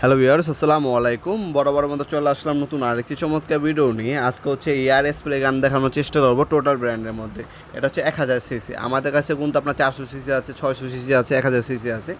Hello viewers আসসালামু আলাইকুম। বড় বড় মতো চলে আসলাম নতুন আরেকটি চমৎকার ভিডিও নিয়ে। আজকে হচ্ছে এয়ার স্প্রে গান দেখানোর চেষ্টা করব টোটাল ব্র্যান্ডের মধ্যে। এটা হচ্ছে এক হাজার সিসি আমাদের কাছে কিন্তু আপনার চারশো সিসি আছে, ছয়শো সিসি আছে, এক হাজার সিসি আছে।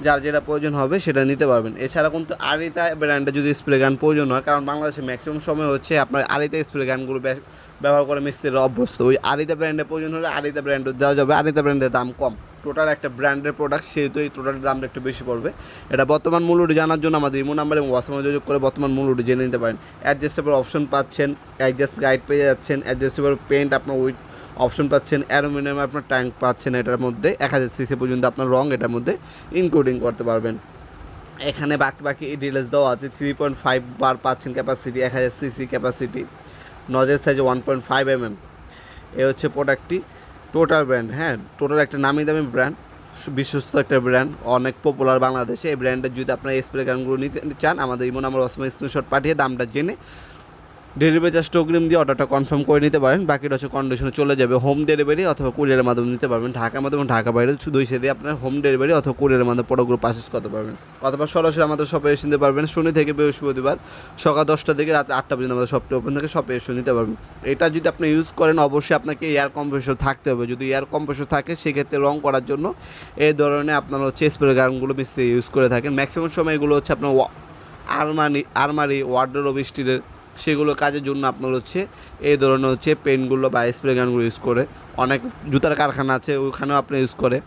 যার যেটা প্রয়োজন হবে সেটা নিতে পারবেন। এছাড়া কিন্তু আরিতা ব্র্যান্ডে যদি স্প্রে গান প্রয়োজন হয়, কারণ বাংলাদেশে ম্যাক্সিমাম সময় হচ্ছে আপনার আরিতা স্প্রে গানগুলো ব্য- ব্যবহার করে মিস্ত্রিরা অভ্যস্ত। ওই আরিতা ব্র্যান্ডের প্রয়োজন হলে আরিতা ব্র্যান্ড দেওয়া যাবে। আরিতা ব্র্যান্ডের দাম কম। টোটাল একটা ব্র্যান্ডের প্রোডাক্ট সেহেতু এই টোটাল দামটা একটু বেশি পড়বে। এটা বর্তমান মূল্যটি জানার জন্য আমাদের ইমো নাম্বার এবং হোয়াটসঅ্যাপে যোগাযোগ করে বর্তমান মূল্যটি জেনে নিতে পারেন। অ্যাডজাস্টেবল অপশন পাচ্ছেন অ্যাডজাস্ট গাইড পেয়ে যাচ্ছেন অ্যাডজাস্টেবল পেন্ট আপনার উইথ অপশন পাচ্ছেন অ্যালুমিনিয়াম আপনার ট্যাঙ্ক পাচ্ছেন এটার মধ্যে, এক হাজার সিসি পর্যন্ত আপনার রং এটার মধ্যে ইনক্লুডিং করতে পারবেন। এখানে বাকি বাকি ডিটেলস দেওয়া আছে থ্রি পয়েন্ট ফাইভ বার পাচ্ছেন ক্যাপাসিটি এক হাজার CC capacity নজের size one point five M M এ হচ্ছে প্রোডাক্টটি টোটাল ব্র্যান্ড হ্যাঁ টোটাল একটা নামি দামি ব্র্যান্ড বিশ্বস্ত একটা ব্র্যান্ড অনেক পপুলার বাংলাদেশে। এই ব্র্যান্ডের যদি আপনারা স্প্রে গানগুলো নিতে চান, আমাদের ইমন আমার অসময় স্ক্রিনশট পাঠিয়ে দামটা জেনে ডেলিভারি চার্জ অগ্রিম দিয়ে অর্ডারটা কনফার্ম করে নিতে পারেন। বাকিটা হচ্ছে কন্ডিশনে চলে যাবে হোম ডেলিভারি অথবা কুরিয়ারের মাধ্যমে নিতে পারবেন। ঢাকার মাধ্যমে ঢাকা বাইরে শুধু দিয়ে আপনার হোম ডেলিভারি অথবা কুরিয়ারের মাধ্যমে প্রোডাক্টগুলো পারচেস করতে পারবেন। অথবা সরাসরি আমাদের শপে এসে নিতে পারবেন। শনি থেকে বৃহস্পতিবার সকাল দশটা থেকে রাত আটটা পর্যন্ত আমাদের শপটি ওপেন থেকে শপে এসে নিতে পারবেন। এটা যদি আপনি ইউজ করেন, অবশ্যই আপনাকে এয়ার কম্প্রেসর থাকতে হবে। যদি এয়ার কম্প্রেসর থাকে, সেক্ষেত্রে রং করার জন্য এই ধরনের আপনার হচ্ছে স্প্রে গানগুলো মিস্ত্রি ইউজ করে থাকেন। ম্যাক্সিমাম সময় এগুলো হচ্ছে আপনার আলমারি আলমারি ওয়ার্ডরোব স্টিলের সেগুলো কাজের জন্য আপনার হচ্ছে এই ধরনের হচ্ছে পেনগুলো বা স্প্রে গানগুলো ইউজ করে। অনেক জুতার কারখানা আছে, ওখানেও আপনি ইউজ করে।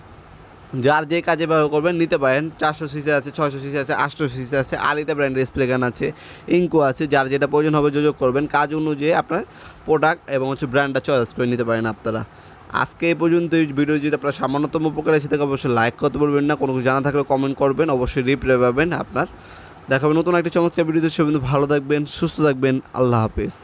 যার যে কাজে ব্যবহার করবেন, নিতে পারেন। চারশো সিসি আছে, ছয়শো সিসি আছে, আটশো সিসি আছে আরিতা ব্র্যান্ডের স্প্রে গান আছে ইঙ্কো আছে, যার যেটা প্রয়োজন হবে যোগাযোগ করবেন। কাজ অনুযায়ী আপনার প্রোডাক্ট এবং হচ্ছে ব্র্যান্ডটা চয়েস করে নিতে পারেন আপনারা। আজকে এই পর্যন্ত এই ভিডিও যদি আপনার সামান্যতম উপকার এসে থাকে, অবশ্যই লাইক করতে বলবেন না। কোনো কিছু জানা থাকলে কমেন্ট করবেন, অবশ্যই রিপ্লাই পাবেন আপনার দেখাবে নতুন একটা চমৎকার ভিডিওতে সবাই ভালো থাকবেন সুস্থ থাকবেন আল্লাহ হাফেজ।